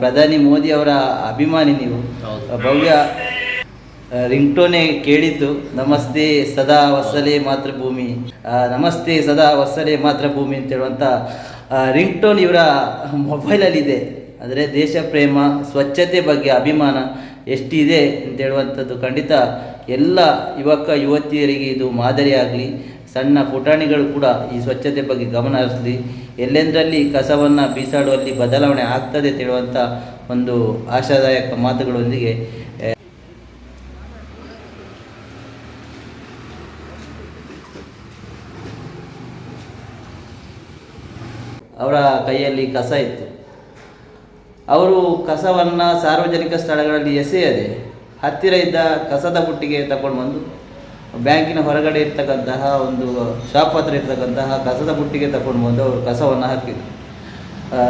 ಪ್ರಧಾನಿ ಮೋದಿ ಅವರ ಅಭಿಮಾನಿ ನೀವು. ಭವ್ಯ ರಿಂಗ್ಟೋನೆ ಕೇಳಿದ್ದು ನಮಸ್ತೆ ಸದಾ ವಸಲೆ ಮಾತೃಭೂಮಿ. ನಮಸ್ತೆ ಸದಾ ವಸಲೆ ಮಾತೃಭೂಮಿ ಅಂತ ಹೇಳುವಂಥ ರಿಂಗ್ಟೋನ್ ಇವರ ಮೊಬೈಲಲ್ಲಿದೆ. ಅಂದರೆ ದೇಶ ಪ್ರೇಮ ಸ್ವಚ್ಛತೆ ಬಗ್ಗೆ ಅಭಿಮಾನ ಎಷ್ಟಿದೆ ಅಂತ ಹೇಳುವಂಥದ್ದು ಖಂಡಿತ ಎಲ್ಲ ಯುವಕ ಯುವತಿಯರಿಗೆ ಇದು ಮಾದರಿಯಾಗಲಿ. ಸಣ್ಣ ಪುಟಾಣಿಗಳು ಕೂಡ ಈ ಸ್ವಚ್ಛತೆ ಬಗ್ಗೆ ಗಮನ ಹರಿಸಲಿ. ಎಲ್ಲೆಂದರಲ್ಲಿ ಕಸವನ್ನು ಬೀಸಾಡುವಲ್ಲಿ ಬದಲಾವಣೆ ಆಗ್ತದೆ ತಿಳುವಂಥ ಒಂದು ಆಶಾದಾಯಕ ಮಾತುಗಳೊಂದಿಗೆ ಅವರ ಕೈಯಲ್ಲಿ ಕಸ ಇತ್ತು. ಅವರು ಕಸವನ್ನು ಸಾರ್ವಜನಿಕ ಸ್ಥಳಗಳಲ್ಲಿ ಎಸೆಯದೆ ಹತ್ತಿರ ಇದ್ದ ಕಸದ ಬುಟ್ಟಿಗೆ ತಗೊಂಡು ಬಂದು ಬ್ಯಾಂಕಿನ ಹೊರಗಡೆ ಇರ್ತಕ್ಕಂತಹ ಒಂದು ಶಾಪ್ ಹತ್ರ ಇರ್ತಕ್ಕಂತಹ ಕಸದ ಬುಟ್ಟಿಗೆ ತಗೊಂಡು ಬಂದು ಅವರು ಕಸವನ್ನು ಹಾಕಿದರು.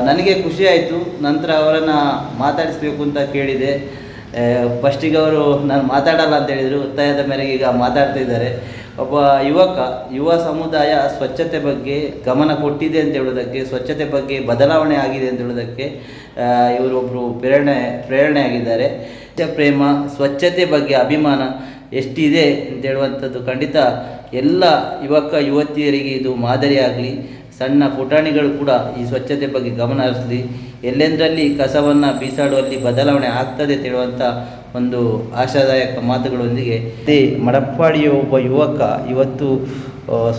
ನನಗೆ ಖುಷಿ ಆಯಿತು. ನಂತರ ಅವರನ್ನು ಮಾತಾಡಿಸ್ಬೇಕು ಅಂತ ಕೇಳಿದೆ. ಫಸ್ಟಿಗೆ ಅವರು, ನಾನು ಮಾತಾಡಲ್ಲ ಅಂತ ಹೇಳಿದರು. ಒತ್ತಾಯದ ಮೇರೆಗೆ ಈಗ ಮಾತಾಡ್ತಾ ಇದ್ದಾರೆ. ಒಬ್ಬ ಯುವಕ, ಯುವ ಸಮುದಾಯ ಸ್ವಚ್ಛತೆ ಬಗ್ಗೆ ಗಮನ ಕೊಟ್ಟಿದೆ ಅಂತ ಹೇಳೋದಕ್ಕೆ, ಸ್ವಚ್ಛತೆ ಬಗ್ಗೆ ಬದಲಾವಣೆ ಆಗಿದೆ ಅಂತ ಹೇಳೋದಕ್ಕೆ ಇವರೊಬ್ಬರು ಪ್ರೇರಣೆ ಪ್ರೇರಣೆ ಆಗಿದ್ದಾರೆ ಪ್ರೇಮ ಸ್ವಚ್ಛತೆ ಬಗ್ಗೆ ಅಭಿಮಾನ ಎಷ್ಟಿದೆ ಅಂತ ಹೇಳುವಂಥದ್ದು ಖಂಡಿತ ಎಲ್ಲ ಯುವಕ ಯುವತಿಯರಿಗೆ ಇದು ಮಾದರಿಯಾಗಲಿ ಸಣ್ಣ ಪುಟಾಣಿಗಳು ಕೂಡ ಈ ಸ್ವಚ್ಛತೆ ಬಗ್ಗೆ ಗಮನ ಹರಿಸಲಿ. ಎಲ್ಲೆಂದರಲ್ಲಿ ಕಸವನ್ನು ಬೀಸಾಡುವಲ್ಲಿ ಬದಲಾವಣೆ ಆಗ್ತದೆ ಅಂತ ಹೇಳುವಂಥ ಒಂದು ಆಶಾದಾಯಕ ಮಾತುಗಳೊಂದಿಗೆ. ಅದೇ ಮಡಪ್ಪಾಡಿಯ ಒಬ್ಬ ಯುವಕ ಇವತ್ತು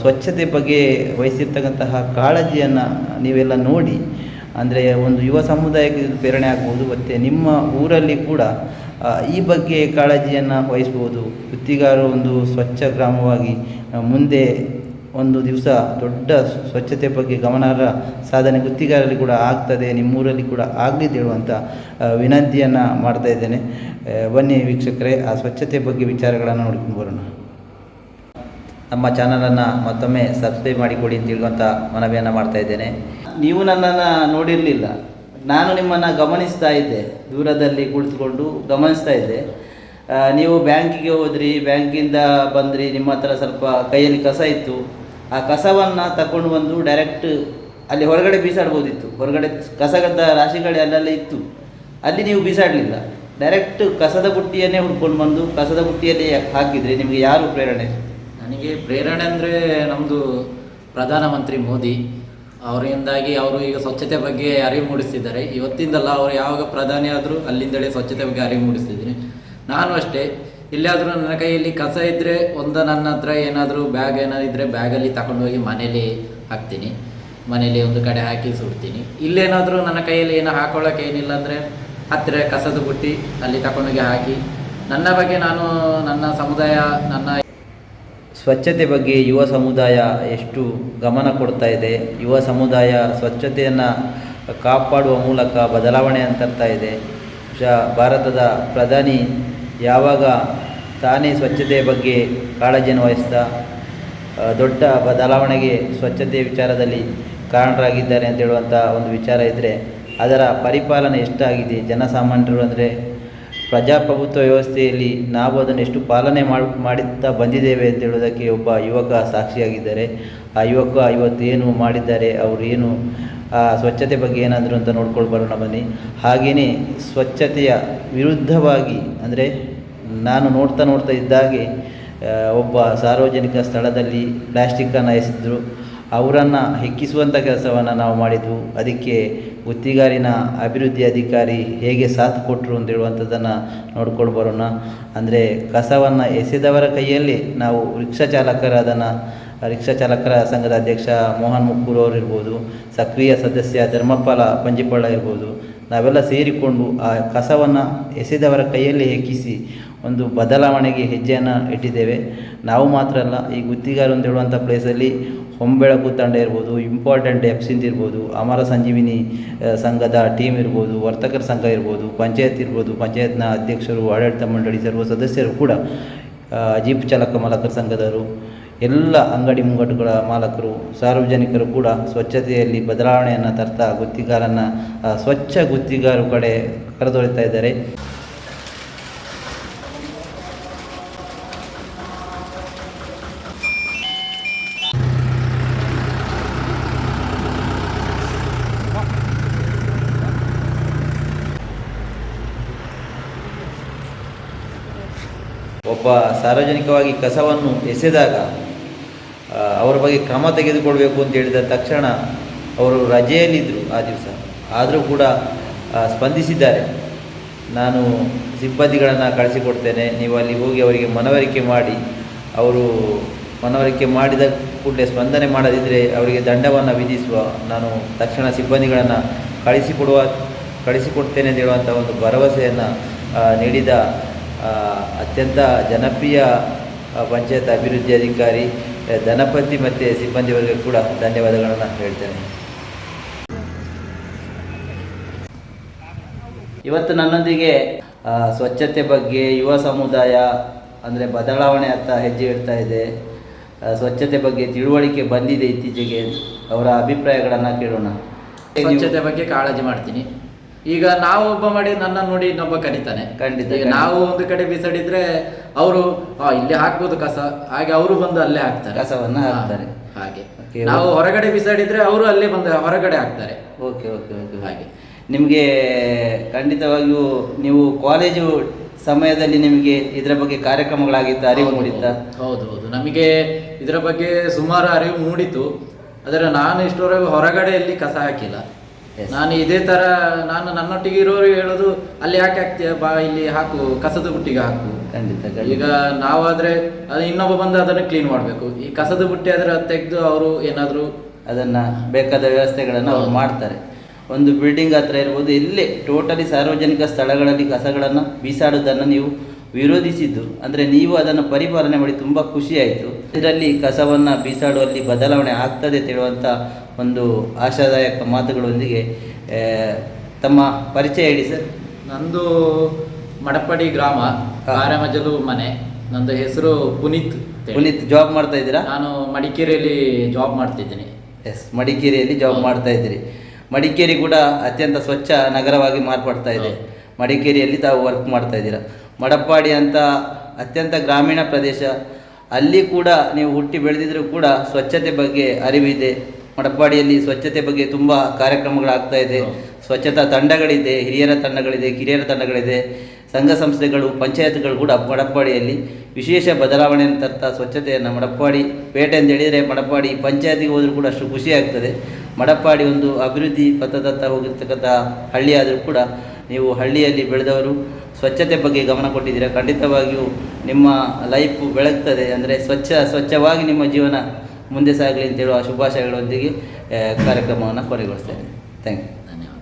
ಸ್ವಚ್ಛತೆ ಬಗ್ಗೆ ವಹಿಸಿರ್ತಕ್ಕಂತಹ ಕಾಳಜಿಯನ್ನು ನೀವೆಲ್ಲ ನೋಡಿ, ಅಂದರೆ ಒಂದು ಯುವ ಸಮುದಾಯಕ್ಕೆ ಪ್ರೇರಣೆ ಆಗ್ಬೋದು. ಮತ್ತು ನಿಮ್ಮ ಊರಲ್ಲಿ ಕೂಡ ಈ ಬಗ್ಗೆ ಕಾಳಜಿಯನ್ನು ವಹಿಸ್ಬೋದು ಗುತ್ತಿಗಾರು ಒಂದು ಸ್ವಚ್ಛ ಗ್ರಾಮವಾಗಿ ಮುಂದೆ ಒಂದು ದಿವಸ ದೊಡ್ಡ ಸ್ವಚ್ಛತೆ ಬಗ್ಗೆ ಗಮನಾರ್ಹ ಸಾಧನೆ ಗುತ್ತಿಗಾರಲ್ಲಿ ಕೂಡ ಆಗ್ತದೆ, ನಿಮ್ಮೂರಲ್ಲಿ ಕೂಡ ಆಗಲಿ ಹೇಳುವಂಥ ವಿನಂತಿಯನ್ನು ಮಾಡ್ತಾ ಇದ್ದೇನೆ. ಬನ್ನಿ ವೀಕ್ಷಕರೇ, ಆ ಸ್ವಚ್ಛತೆ ಬಗ್ಗೆ ವಿಚಾರಗಳನ್ನು ನೋಡ್ಕೊಂಡು ಬರೋಣ. ನಮ್ಮ ಚಾನಲನ್ನು ಮತ್ತೊಮ್ಮೆ ಸಬ್ಸ್ಕ್ರೈಬ್ ಮಾಡಿಕೊಡಿ ಅಂತ ಹೇಳುವಂಥ ಮನವಿಯನ್ನು ಮಾಡ್ತಾ ಇದ್ದೇನೆ. ನೀವು ನನ್ನನ್ನು ನೋಡಿರಲಿಲ್ಲ. ನಾನು ನಿಮ್ಮನ್ನು ಗಮನಿಸ್ತಾ ಇದ್ದೆ, ದೂರದಲ್ಲಿ ಕುಳಿತುಕೊಂಡು ಗಮನಿಸ್ತಾ ಇದ್ದೆ. ನೀವು ಬ್ಯಾಂಕಿಗೆ ಹೋದ್ರಿ, ಬ್ಯಾಂಕಿಂದ ಬಂದ್ರಿ, ನಿಮ್ಮ ಹತ್ರ ಸ್ವಲ್ಪ ಕೈಯಲ್ಲಿ ಕಸ ಇತ್ತು. ಆ ಕಸವನ್ನು ತಗೊಂಡು ಬಂದು ಡೈರೆಕ್ಟ್ ಅಲ್ಲಿ ಹೊರಗಡೆ ಬೀಸಾಡ್ಬೋದಿತ್ತು. ಹೊರಗಡೆ ಕಸಗದ್ದ ರಾಶಿಗಳೇ ಅಲ್ಲೆಲ್ಲ ಇತ್ತು. ಅಲ್ಲಿ ನೀವು ಬೀಸಾಡಲಿಲ್ಲ. ಡೈರೆಕ್ಟ್ ಕಸದ ಬುಟ್ಟಿಯನ್ನೇ ಹುಡ್ಕೊಂಡು ಬಂದು ಕಸದ ಬುಟ್ಟಿಯಲ್ಲಿ ಹಾಕಿದರೆ. ನಿಮಗೆ ಯಾರು ಪ್ರೇರಣೆ? ನನಗೆ ಪ್ರೇರಣೆ ಅಂದರೆ ನಮ್ಮದು ಪ್ರಧಾನಮಂತ್ರಿ ಮೋದಿ. ಅವರಿಂದಾಗಿ ಅವರು ಈಗ ಸ್ವಚ್ಛತೆ ಬಗ್ಗೆ ಅರಿವು ಮೂಡಿಸಿದ್ದಾರೆ ಇವತ್ತಿಂದಲ್ಲ ಅವರು ಯಾವಾಗ ಪ್ರಧಾನಿ ಆದರೂ ಅಲ್ಲಿಂದಲೇ ಸ್ವಚ್ಛತೆ ಬಗ್ಗೆ ಅರಿವು ಮೂಡಿಸ್ತಿದ್ದೀನಿ. ನಾನು ಅಷ್ಟೇ, ಇಲ್ಲಾದರೂ ನನ್ನ ಕೈಯಲ್ಲಿ ಕಸ ಇದ್ದರೆ ಒಂದು ನನ್ನ ಹತ್ರ ಏನಾದರೂ ಬ್ಯಾಗ್ ಏನಾದ್ರು ಇದ್ದರೆ ಬ್ಯಾಗಲ್ಲಿ ತಗೊಂಡೋಗಿ ಮನೇಲಿ ಹಾಕ್ತೀನಿ. ಮನೇಲಿ ಒಂದು ಕಡೆ ಹಾಕಿ ಸುಡ್ತೀನಿ. ಇಲ್ಲೇನಾದರೂ ನನ್ನ ಕೈಯಲ್ಲಿ ಏನೋ ಹಾಕೊಳ್ಳೋಕೆ ಏನಿಲ್ಲ ಅಂದರೆ ಹತ್ತಿರ ಕಸದ ಬುಟ್ಟಿ ಅಲ್ಲಿ ತಗೊಂಡೋಗಿ ಹಾಕಿ. ನನ್ನ ಬಗ್ಗೆ ನಾನು, ನನ್ನ ಸಮುದಾಯ, ನನ್ನ ಸ್ವಚ್ಛತೆ ಬಗ್ಗೆ ಯುವ ಸಮುದಾಯ ಎಷ್ಟು ಗಮನ ಕೊಡ್ತಾ ಇದೆ, ಯುವ ಸಮುದಾಯ ಸ್ವಚ್ಛತೆಯನ್ನು ಕಾಪಾಡುವ ಮೂಲಕ ಬದಲಾವಣೆ ತರ್ತಾ ಇದೆ. ಶ, ಭಾರತದ ಪ್ರಧಾನಿ ಯಾವಾಗ ತಾನೇ ಸ್ವಚ್ಛತೆಯ ಬಗ್ಗೆ ಕಾಳಜಿಯನ್ನು ವಹಿಸ್ತಾ ದೊಡ್ಡ ಬದಲಾವಣೆಗೆ ಸ್ವಚ್ಛತೆಯ ವಿಚಾರದಲ್ಲಿ ಕಾರಣರಾಗಿದ್ದಾರೆ ಅಂತ ಹೇಳುವಂಥ ಒಂದು ವಿಚಾರ ಇದ್ದರೆ ಅದರ ಪರಿಪಾಲನೆ ಎಷ್ಟಾಗಿದೆ? ಜನಸಾಮಾನ್ಯರು ಅಂದರೆ ಪ್ರಜಾಪ್ರಭುತ್ವ ವ್ಯವಸ್ಥೆಯಲ್ಲಿ ನಾವು ಅದನ್ನು ಎಷ್ಟು ಪಾಲನೆ ಮಾಡಿ, ಮಾಡುತ್ತಾ ಬಂದಿದ್ದೇವೆ ಅಂತ ಹೇಳೋದಕ್ಕೆ ಒಬ್ಬ ಯುವಕ ಸಾಕ್ಷಿಯಾಗಿದ್ದಾರೆ. ಆ ಯುವಕ ಇವತ್ತು ಏನು ಮಾಡಿದ್ದಾರೆ, ಅವರು ಏನು ಸ್ವಚ್ಛತೆ ಬಗ್ಗೆ ಏನಾದರೂ ಅಂತ ನೋಡ್ಕೊಂಡು ಬರೋಣ ಬನ್ನಿ. ಹಾಗೆಯೇ ಸ್ವಚ್ಛತೆಯ ವಿರುದ್ಧವಾಗಿ, ಅಂದರೆ ನಾನು ನೋಡ್ತಾ ನೋಡ್ತಾ ಇದ್ದಾಗೆ ಒಬ್ಬ ಸಾರ್ವಜನಿಕ ಸ್ಥಳದಲ್ಲಿ ಪ್ಲ್ಯಾಸ್ಟಿಕ್ಕನ್ನು ಎಸೆದ್ರು. ಅವರನ್ನು ಹೆಕ್ಕಿಸುವಂಥ ಕೆಲಸವನ್ನು ನಾವು ಮಾಡಿದ್ವು. ಅದಕ್ಕೆ ಗುತ್ತಿಗಾರಿನ ಅಭಿವೃದ್ಧಿ ಅಧಿಕಾರಿ ಹೇಗೆ ಸಾಥ್ ಕೊಟ್ಟರು ಅಂತ ಹೇಳುವಂಥದ್ದನ್ನು ನೋಡ್ಕೊಂಡು ಬರೋಣ. ಅಂದರೆ ಕಸವನ್ನು ಎಸೆದವರ ಕೈಯಲ್ಲಿ ನಾವು ರಿಕ್ಷಾ ಚಾಲಕರ ಅದನ್ನು ರಿಕ್ಷಾ ಚಾಲಕರ ಸಂಘದ ಅಧ್ಯಕ್ಷ ಮೋಹನ್ ಮುಕ್ಕೂರು ಅವರು ಇರ್ಬೋದು, ಸಕ್ರಿಯ ಸದಸ್ಯ ಧರ್ಮಪಾಲ ಪಂಜಿಪಳ್ಳ ಇರ್ಬೋದು, ನಾವೆಲ್ಲ ಸೇರಿಕೊಂಡು ಆ ಕಸವನ್ನು ಎಸೆದವರ ಕೈಯಲ್ಲಿ ಹೆಕ್ಕಿಸಿ ಒಂದು ಬದಲಾವಣೆಗೆ ಹೆಜ್ಜೆಯನ್ನು ಇಟ್ಟಿದ್ದೇವೆ. ನಾವು ಮಾತ್ರ ಅಲ್ಲ, ಈ ಗುತ್ತಿಗಾರು ಅಂತ ಹೇಳುವಂಥ ಪ್ಲೇಸಲ್ಲಿ ಹೊಂಬೆಳಕು ತಂಡ ಇರ್ಬೋದು ಇಂಪಾರ್ಟೆಂಟ್ ಎಫ್ಸಿಂದ ಇರ್ಬೋದು, ಅಮರ ಸಂಜೀವಿನಿ ಸಂಘದ ಟೀಮ್ ಇರ್ಬೋದು, ವರ್ತಕರ ಸಂಘ ಇರ್ಬೋದು, ಪಂಚಾಯತ್ ಇರ್ಬೋದು, ಪಂಚಾಯತ್ನ ಅಧ್ಯಕ್ಷರು, ಆಡಳಿತ ಮಂಡಳಿ ಸರ್ವ ಸದಸ್ಯರು ಕೂಡ ಅಜೀಪ್ ಜೀಪ್ ಚಾಲಕ ಮಾಲಕರ ಸಂಘದವರು, ಎಲ್ಲ ಅಂಗಡಿ ಮುಂಗಟ್ಟುಗಳ ಮಾಲಕರು, ಸಾರ್ವಜನಿಕರು ಕೂಡ ಸ್ವಚ್ಛತೆಯಲ್ಲಿ ಬದಲಾವಣೆಯನ್ನು ತರ್ತಾ ಗುತ್ತಿಗಾರನ್ನು ಸ್ವಚ್ಛ ಗುತ್ತಿಗಾರು ಕಡೆ ಕರೆದೊಯ್ತಾ ಇದ್ದಾರೆ. ಒಬ್ಬ ಸಾರ್ವಜನಿಕವಾಗಿ ಕಸವನ್ನು ಎಸೆದಾಗ ಅವರ ಬಗ್ಗೆ ಕ್ರಮ ತೆಗೆದುಕೊಳ್ಬೇಕು ಅಂತ ಹೇಳಿದ ತಕ್ಷಣ ಅವರು ರಜೆಯಲ್ಲಿದ್ದರು ಆ ದಿವಸ. ಆದರೂ ಕೂಡ ಸ್ಪಂದಿಸಿದ್ದಾರೆ. ನಾನು ಸಿಬ್ಬಂದಿಗಳನ್ನು ಕಳಿಸಿಕೊಡ್ತೇನೆ, ನೀವು ಅಲ್ಲಿ ಹೋಗಿ ಅವರಿಗೆ ಮನವರಿಕೆ ಮಾಡಿ. ಅವರು ಮನವರಿಕೆ ಮಾಡಿದ ಕೂಡಲೇ ಸ್ಪಂದನೆ ಮಾಡದಿದ್ದರೆ ಅವರಿಗೆ ದಂಡವನ್ನು ವಿಧಿಸುವ, ನಾನು ತಕ್ಷಣ ಸಿಬ್ಬಂದಿಗಳನ್ನು ಕಳಿಸಿಕೊಡುವ, ಕಳಿಸಿಕೊಡ್ತೇನೆ ಅಂತ ಹೇಳುವಂಥ ಒಂದು ಭರವಸೆಯನ್ನು ನೀಡಿದ ಅತ್ಯಂತ ಜನಪ್ರಿಯ ಪಂಚಾಯತ್ ಅಭಿವೃದ್ಧಿ ಅಧಿಕಾರಿ ದನಪತಿ ಧನಪತಿ ಮತ್ತು ಸಿಬ್ಬಂದಿಯವರಿಗೆ ಕೂಡ ಧನ್ಯವಾದಗಳನ್ನು ಹೇಳ್ತೇನೆ. ಇವತ್ತು ನನ್ನೊಂದಿಗೆ ಸ್ವಚ್ಛತೆ ಬಗ್ಗೆ ಯುವ ಸಮುದಾಯ ಅಂದರೆ ಬದಲಾವಣೆ ಅಂತ ಹೆಜ್ಜೆ ಇಡ್ತಾ ಇದೆ. ಆ, ಸ್ವಚ್ಛತೆ ಬಗ್ಗೆ ತಿಳುವಳಿಕೆ ಬಂದಿದೆ ಇತ್ತೀಚೆಗೆ. ಅವರ ಅಭಿಪ್ರಾಯಗಳನ್ನು ಕೇಳೋಣ. ಸ್ವಚ್ಛತೆ ಬಗ್ಗೆ ಕಾಳಜಿ ಮಾಡ್ತೀನಿ. ಈಗ ನಾವು ಒಬ್ಬ ಮಾಡಿ ನನ್ನ ನೋಡಿ ಇನ್ನೊಬ್ಬ ಕರೀತಾನೆ. ಖಂಡಿತ, ಈಗ ನಾವು ಒಂದು ಕಡೆ ಬಿಸಾಡಿದ್ರೆ ಅವರು ಇಲ್ಲಿ ಹಾಕ್ಬೋದು ಕಸ. ಹಾಗೆ ಅವರು ಬಂದು ಅಲ್ಲೇ ಹಾಕ್ತಾರೆ. ಕಸವನ್ನ ಹಾಕ್ತಾರೆ. ಹಾಗೆ. ನಾವು ಹೊರಗಡೆ ಬಿಸಾಡಿದ್ರೆ ಅವರು ಅಲ್ಲೇ ಬಂದು ಹೊರಗಡೆ ಹಾಕ್ತಾರೆ. ಓಕೆ ಓಕೆ ಓಕೆ ಹಾಗೆ. ನಿಮಗೆ ಖಂಡಿತವಾಗಿಯೂ ನೀವು ಕಾಲೇಜು ಸಮಯದಲ್ಲಿ ನಿಮಗೆ ಇದರ ಬಗ್ಗೆ ಕಾರ್ಯಕ್ರಮಗಳಾಗಿತ್ತು ಅರಿವು ಮೂಡಿತ್ತಾ? ಹೌದು ಹೌದು ನಮಗೆ ಇದರ ಬಗ್ಗೆ ಸುಮಾರು ಅರಿವು ಮೂಡಿತು ಆದರೆ ನಾನು ಇಷ್ಟವರೆಗೂ ಹೊರಗಡೆಯಲ್ಲಿ ಕಸ ಹಾಕಿಲ್ಲ. ನಾನು ಇದೇ ತರ ನಾನು ನನ್ನೊಟ್ಟಿಗೆ ಇರೋರು ಹೇಳೋದು ಅಲ್ಲಿ ಯಾಕೆ ಹಾಕ್ತೀಯ? ಬಾ ಇಲ್ಲಿ ಹಾಕು ಕಸದ ಬುಟ್ಟಿಗೆ ಹಾಕು. ಖಂಡಿತ ಈಗ ನಾವಾದ್ರೆ ಅದು ಇನ್ನೊಬ್ಬ ಬಂದು ಅದನ್ನು ಕ್ಲೀನ್ ಮಾಡಬೇಕು. ಈ ಕಸದ ಬುಟ್ಟಿ ಆದ್ರೆ ತೆಗೆದು ಅವರು ಏನಾದರೂ ಅದನ್ನ ಬೇಕಾದ ವ್ಯವಸ್ಥೆಗಳನ್ನು ಅವ್ರು. ಮಾಡ್ತಾರೆ. ಒಂದು ಬಿಲ್ಡಿಂಗ್ ಹತ್ರ ಇರ್ಬೋದು ಇಲ್ಲಿ ಟೋಟಲಿ ಸಾರ್ವಜನಿಕ ಸ್ಥಳಗಳಲ್ಲಿ ಕಸಗಳನ್ನು ಬೀಸಾಡೋದನ್ನು ನೀವು ವಿರೋಧಿಸಿದ್ದು. ಅಂದರೆ ನೀವು ಅದನ್ನು ಪರಿಪಾಲನೆ ಮಾಡಿ ತುಂಬ ಖುಷಿಯಾಯಿತು ಇದರಲ್ಲಿ ಕಸವನ್ನು ಬೀಸಾಡುವಲ್ಲಿ ಬದಲಾವಣೆ ಆಗ್ತದೆ ತಿಳುವಂಥ ಒಂದು ಆಶಾದಾಯಕ ಮಾತುಗಳೊಂದಿಗೆ ತಮ್ಮ ಪರಿಚಯ ಹೇಳಿ ಸರ್. ನಂದು ಮಡಪಡಿ ಗ್ರಾಮ ಕಾರಮಜಲು ಮನೆ. ನಂದು ಹೆಸರು ಪುನೀತ್. ಪುನೀತ್ ಜಾಬ್ ಮಾಡ್ತಾ ಇದ್ದೀರಾ? ನಾನು ಮಡಿಕೇರಿಯಲ್ಲಿ ಜಾಬ್ ಮಾಡ್ತಿದ್ದೀನಿ. ಎಸ್ ಮಡಿಕೇರಿಯಲ್ಲಿ ಜಾಬ್ ಮಾಡ್ತಾ ಇದ್ದೀರಿ. ಮಡಿಕೇರಿ ಕೂಡ ಅತ್ಯಂತ ಸ್ವಚ್ಛ ನಗರವಾಗಿ ಮಾರ್ಪಡ್ತಾ ಇದೆ. ಮಡಿಕೇರಿಯಲ್ಲಿ ತಾವು ವರ್ಕ್ ಮಾಡ್ತಾ ಇದ್ದೀರಾ? ಮಡಪ್ಪಾಡಿ ಅಂತ ಅತ್ಯಂತ ಗ್ರಾಮೀಣ ಪ್ರದೇಶ. ಅಲ್ಲಿ ಕೂಡ ನೀವು ಹುಟ್ಟಿ ಬೆಳೆದಿದ್ರು ಕೂಡ ಸ್ವಚ್ಛತೆ ಬಗ್ಗೆ ಅರಿವಿದೆ. ಮಡಪ್ಪಾಡಿಯಲ್ಲಿ ಸ್ವಚ್ಛತೆ ಬಗ್ಗೆ ತುಂಬ ಕಾರ್ಯಕ್ರಮಗಳಾಗ್ತಾ ಇದೆ. ಸ್ವಚ್ಛತಾ ತಂಡಗಳಿದೆ ಹಿರಿಯರ ತಂಡಗಳಿದೆ ಕಿರಿಯರ ತಂಡಗಳಿದೆ. ಸಂಘ ಸಂಸ್ಥೆಗಳು ಪಂಚಾಯತ್ಗಳು ಕೂಡ ಮಡಪ್ಪಾಡಿಯಲ್ಲಿ ವಿಶೇಷ ಬದಲಾವಣೆಯನ್ನು ತರ್ತಾ ಸ್ವಚ್ಛತೆಯನ್ನು ಮಡಪ್ಪಾಡಿ ಪೇಟೆ ಅಂತ ಹೇಳಿದರೆ ಮಡಪ್ಪಾಡಿ ಪಂಚಾಯತಿಗೆ ಹೋದರೂ ಕೂಡ ಅಷ್ಟು ಖುಷಿಯಾಗ್ತದೆ ಮಡಪ್ಪಾಡಿ ಒಂದು ಅಭಿವೃದ್ಧಿ ಪಥದತ್ತ ಹೋಗಿರ್ತಕ್ಕಂಥ ಹಳ್ಳಿಯಾದರೂ ಕೂಡ ನೀವು ಹಳ್ಳಿಯಲ್ಲಿ ಬೆಳೆದವರು ಸ್ವಚ್ಛತೆ ಬಗ್ಗೆ ಗಮನ ಕೊಟ್ಟಿದ್ದೀರಾ? ಖಂಡಿತವಾಗಿಯೂ ನಿಮ್ಮ ಲೈಫು ಬೆಳಗ್ತದೆ ಅಂದರೆ ಸ್ವಚ್ಛ, ಸ್ವಚ್ಛವಾಗಿ ನಿಮ್ಮ ಜೀವನ ಮುಂದೆ ಸಾಗಲಿ ಅಂತ ಹೇಳುವ ಶುಭಾಶಯಗಳೊಂದಿಗೆ ಕಾರ್ಯಕ್ರಮವನ್ನು ಕೊನೆಗೊಳಿಸ್ತೇನೆ. Thank you